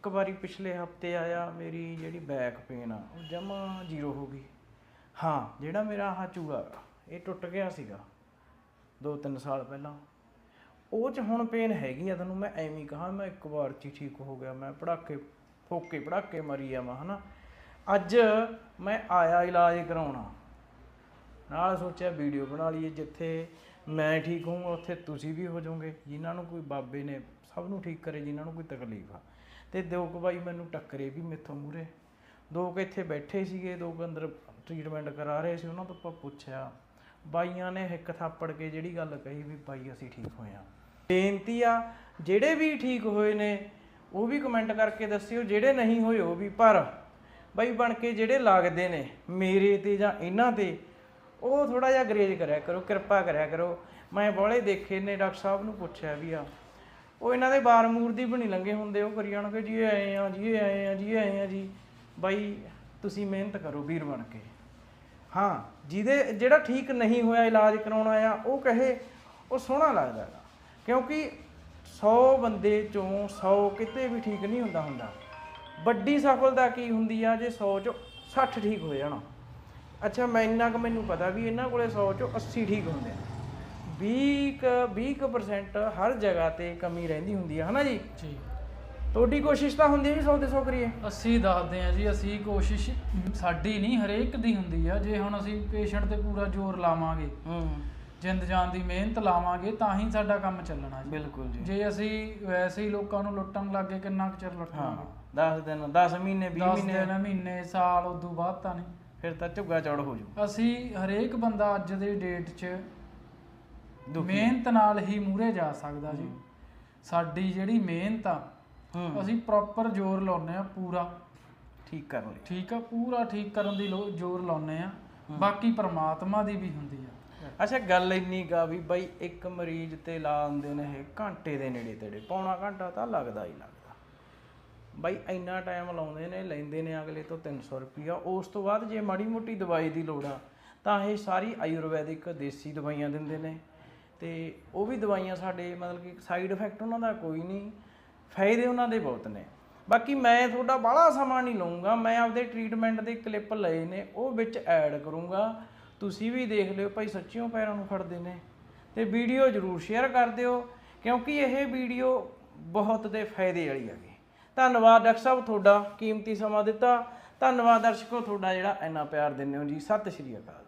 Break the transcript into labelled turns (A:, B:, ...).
A: ਇੱਕ ਵਾਰੀ ਪਿਛਲੇ ਹਫ਼ਤੇ ਆਇਆ ਮੇਰੀ ਜਿਹੜੀ ਬੈਕ ਪੇਨ ਆ, ਉਹ ਜਮਾ ਜ਼ੀਰੋ ਹੋ ਗਈ। ਹਾਂ, ਜਿਹੜਾ ਮੇਰਾ ਆਹ ਚੂੜਾ ਇਹ ਟੁੱਟ ਗਿਆ ਸੀਗਾ 2-3 ਸਾਲ ਪਹਿਲਾਂ। ਉਹ ਚ ਹੁਣ ਪੇਨ ਹੈਗੀ ਆ ਤੁਹਾਨੂੰ ਮੈਂ ਐਵੇਂ ਕਹਾ, ਮੈਂ ਇੱਕ ਵਾਰ ਚ ਹੀ ਠੀਕ ਹੋ ਗਿਆ, ਮੈਂ ਪੜਾਕੇ, ਫੋਕੇ ਪੜਾਕੇ ਮਰੀ ਜਾਵਾਂ ਹਨਾ। ਅੱਜ ਮੈਂ ਆਇਆ ਇਲਾਜ ਕਰਾਉਣਾ। ਨਾਲ ਸੋਚਿਆ ਵੀਡੀਓ ਬਣਾ ਲਈਏ ਜਿੱਥੇ ਮੈਂ ਠੀਕ ਹੋਊਂਗਾ, ਉੱਥੇ ਤੁਸੀਂ ਵੀ ਹੋ ਜਾਓਗੇ, ਜਿਨ੍ਹਾਂ ਨੂੰ ਕੋਈ ਬਾਬੇ ਨੇ, ਸਭ ਨੂੰ ਠੀਕ ਕਰੇ, ਜਿਨ੍ਹਾਂ ਨੂੰ ਕੋਈ ਤਕਲੀਫ ਆ। ਤੇ ਦੋ ਕੁ ਬਾਈ ਮੈਨੂੰ ਟੱਕਰੇ ਵੀ ਮੇਥੋਂ ਮੂਰੇ ਦੋ ਕੁ ਇੱਥੇ ਬੈਠੇ ਸੀਗੇ, ਦੋ ਕੁ ਅੰਦਰ ਟ੍ਰੀਟਮੈਂਟ ਕਰਾ ਰਹੇ ਸੀ, ਉਹਨਾਂ ਤੋਂ ਆਪਾਂ ਪੁੱਛਿਆ। ਬਾਈਆਂ ਨੇ ਇੱਕ ਥਾਪੜ ਕੇ ਜਿਹੜੀ ਗੱਲ ਕਹੀ ਵੀ ਬਾਈ ਅਸੀਂ ਠੀਕ ਹੋਏ ਆ ਬੇਨਤੀ ਆ, ਜਿਹੜੇ ਵੀ ਠੀਕ ਹੋਏ ਨੇ, ਉਹ ਵੀ ਕਮੈਂਟ ਕਰਕੇ ਦੱਸਿਓ, ਜਿਹੜੇ ਨਹੀਂ ਹੋਏ ਉਹ ਵੀ ਪਰ ਬਾਈ ਬਣ ਕੇ ਜਿਹੜੇ ਲੱਗਦੇ ਨੇ, ਮੇਰੇ ਤੇ ਜਾਂ ਇਹਨਾਂ ਤੇ, ਉਹ ਥੋੜਾ ਜਿਹਾ ਗਰੇਜ ਕਰਿਆ ਕਰੋ, ਕਿਰਪਾ ਕਰਿਆ ਕਰੋ। ਮੈਂ ਬੋਲੇ ਦੇਖੇ ਨੇ, ਡਾਕਟਰ ਸਾਹਿਬ ਨੂੰ ਪੁੱਛਿਆ ਵੀ ਆ। ਉਹ ਇਹਨਾਂ ਦੇ ਬਾਰ ਮੂਰ ਦੀ ਬਣੀ ਲੰਗੇ ਹੁੰਦੇ, ਉਹ ਕਰੀ ਜਾਣਗੇ, ਜੀ ਇਹ ਆਏ ਆ, ਜੀ ਇਹ ਆਏ ਆ, ਜੀ ਇਹ ਆਏ ਆ ਜੀ। ਬਾਈ, ਤੁਸੀਂ ਮਿਹਨਤ ਕਰੋ ਵੀਰ ਬਣ ਕੇ। ਹਾਂ, ਜਿਹਦੇ ਜਿਹੜਾ ਠੀਕ ਨਹੀਂ ਹੋਇਆ, ਇਲਾਜ ਕਰਾਉਣਾ ਆ ਉਹ ਕਹੇ, ਉਹ ਸੋਹਣਾ ਲੱਗਦਾ ਹੈਗਾ। ਕਿਉਂਕਿ 100 ਬੰਦੇ ਚੋਂ 100 ਕਿਤੇ ਵੀ ਠੀਕ ਨਹੀਂ ਹੁੰਦਾ ਹੁੰਦਾ। ਵੱਡੀ ਸਫਲਤਾ ਕੀ ਹੁੰਦੀ ਆ, ਜੇ 100 ਚੋਂ 60 ਠੀਕ ਹੋ ਜਾਣਾ। ਅੱਛਾ, ਮੈਂ ਇੰਨਾ ਕੁ ਮੈਨੂੰ ਪਤਾ ਵੀ ਇਹਨਾਂ ਕੋਲੇ 100 ਚੋਂ 80 ਠੀਕ ਹੁੰਦੇ ਆ। 20 ਕੁ 20 ਕੁ percent ਹਰ ਜਗ੍ਹਾ ਤੇ ਕਮੀ ਰਹਿੰਦੀ ਹੁੰਦੀ ਆ ਹਨਾ ਜੀ?
B: ਜੀ।
A: ਤੁਹਾਡੀ ਕੋਸ਼ਿਸ਼ ਤਾਂ ਹੁੰਦੀ ਹੈ ਵੀ 100 ਦੇ 100 ਕਰੀਏ।
B: ਅਸੀਂ ਦੱਸਦੇ ਆ ਜੀ ਅਸੀਂ ਕੋਸ਼ਿਸ਼ ਸਾਡੀ ਨਹੀਂ ਹਰੇਕ ਦੀ ਹੁੰਦੀ ਆ। ਜੇ ਹੁਣ ਅਸੀਂ ਪੇਸ਼ੈਂਟ ਤੇ ਪੂਰਾ ਜ਼ੋਰ ਲਾਵਾਂਗੇ
A: ਹੂੰ।
B: ਜਿੰਦ ਜਾਨ ਦੀ ਮਿਹਨਤ ਲਾਵਾਂਗੇ ਤਾਂ ਹੀ ਸਾਡਾ ਕੰਮ ਚੱਲਣਾ ਜੀ।
A: ਬਿਲਕੁਲ ਜੀ।
B: ਜੇ ਅਸੀਂ ਵੈਸੇ ਹੀ ਲੋਕਾਂ ਨੂੰ ਲੁੱਟਣ ਲੱਗੇ ਕਿੰਨਾ ਕੁ ਚਿਰ
A: ਹਾਂ
B: ਲੁੱਟਾਂਗੇ
A: 10 ਦਿਨ 10 ਮਹੀਨੇ 20
B: 10
A: ਮਹੀਨੇ।
B: ਦਿਨ ਮਹੀਨੇ ਸਾਲ ਉਦੋਂ ਬਾਅਦ ਤਾਂ ਨਹੀਂ।
A: ਫਿਰ ਤਾਂ ਝੁੱਗਾ ਚੌੜ ਹੋ ਜੂ
B: ਅਸੀਂ ਹਰੇਕ ਬੰਦਾ ਅੱਜ ਦੇ ਡੇਟ 'ਚ। ਮਿਹਨਤ ਨਾਲ ਹੀ ਮੂਹਰੇ ਜਾ ਸਕਦਾ ਜੀ। ਸਾਡੀ ਜਿਹੜੀ ਮਿਹਨਤ ਆ ਅਸੀਂ ਪ੍ਰੋਪਰ ਜ਼ੋਰ ਲਾਉਂਦੇ ਆ ਪੂਰਾ।
A: ਠੀਕ ਕਰਨ ਲਈ।
B: ਠੀਕ ਆ ਪੂਰਾ ਠੀਕ ਕਰਨ ਦੀ ਲੋ- ਜ਼ੋਰ ਲਾਉਂਦੇ ਆ ਬਾਕੀ ਪ੍ਰਮਾਤਮਾ ਦੀ ਵੀ ਹੁੰਦੀ ਆ।
A: ਅੱਛਾ ਗੱਲ ਇੰਨੀ ਗਾ ਵੀ ਬਾਈ ਇੱਕ ਮਰੀਜ਼ ਤੇ ਲਾਉਂਦੇ ਨੇ ਇਹ ਘੰਟੇ ਦੇ ਨੇੜੇ ਤੇੜੇ ਪੌਣਾ ਘੰਟਾ ਤਾਂ ਲੱਗਦਾ ਹੀ ਲੱਗਦਾ। ਬਾਈ ਇੰਨਾ ਟਾਈਮ ਲਾਉਂਦੇ ਨੇ ਲੈਂਦੇ ਨੇ ਅਗਲੇ ਤੋਂ 300 ਰੁਪਿਆ ਉਸ ਤੋਂ ਬਾਅਦ ਜੇ ਮਾੜੀ ਮੋਟੀ ਦਵਾਈ ਦੀ ਲੋੜ ਆ ਤਾਂ ਇਹ ਸਾਰੀ ਆਯੁਰਵੈਦਿਕ ਦੇਸੀ ਦਵਾਈਆਂ ਦਿੰਦੇ ਨੇ। ਤੇ ਉਹ ਵੀ ਦਵਾਈਆਂ ਸਾਡੇ ਮਤਲਬ ਕਿ ਸਾਈਡ ਇਫੈਕਟ ਉਹਨਾਂ ਦਾ ਕੋਈ ਨਹੀਂ, ਫਾਇਦੇ ਉਹਨਾਂ ਦੇ ਬਹੁਤ ਨੇ। ਬਾਕੀ ਮੈਂ ਤੁਹਾਡਾ ਬਾਹਲਾ ਸਮਾਂ ਨਹੀਂ ਲਵਾਂਗਾ ਮੈਂ ਆਪਦੇ ਟ੍ਰੀਟਮੈਂਟ ਦੇ ਕਲਿੱਪ ਲਏ ਨੇ, ਉਹ ਵਿੱਚ ਐਡ ਕਰੂੰਗਾ। ਤੁਸੀਂ ਵੀ ਦੇਖ ਲਿਓ, ਭਾਈ ਸੱਚੀਓ ਪੈਰਾਂ ਨੂੰ ਫੜਦੇ ਨੇ। ਤੇ ਵੀਡੀਓ ਜਰੂਰ ਸ਼ੇਅਰ ਕਰ ਦਿਓ, ਕਿਉਂਕਿ ਇਹ ਵੀਡੀਓ ਬਹੁਤ ਦੇ ਫਾਇਦੇ ਵਾਲੀ ਹੈਗੀ। ਧੰਨਵਾਦ ਡਾਕਟਰ ਸਾਹਿਬ ਤੁਹਾਡਾ ਕੀਮਤੀ ਸਮਾਂ ਦਿੱਤਾ। ਧੰਨਵਾਦ ਦਰਸ਼ਕੋ, ਤੁਹਾਡਾ ਜਿਹੜਾ ਇੰਨਾ ਪਿਆਰ ਦਿੰਦੇ ਹੋ ਜੀ। ਸਤਿ ਸ਼੍ਰੀ ਅਕਾਲ।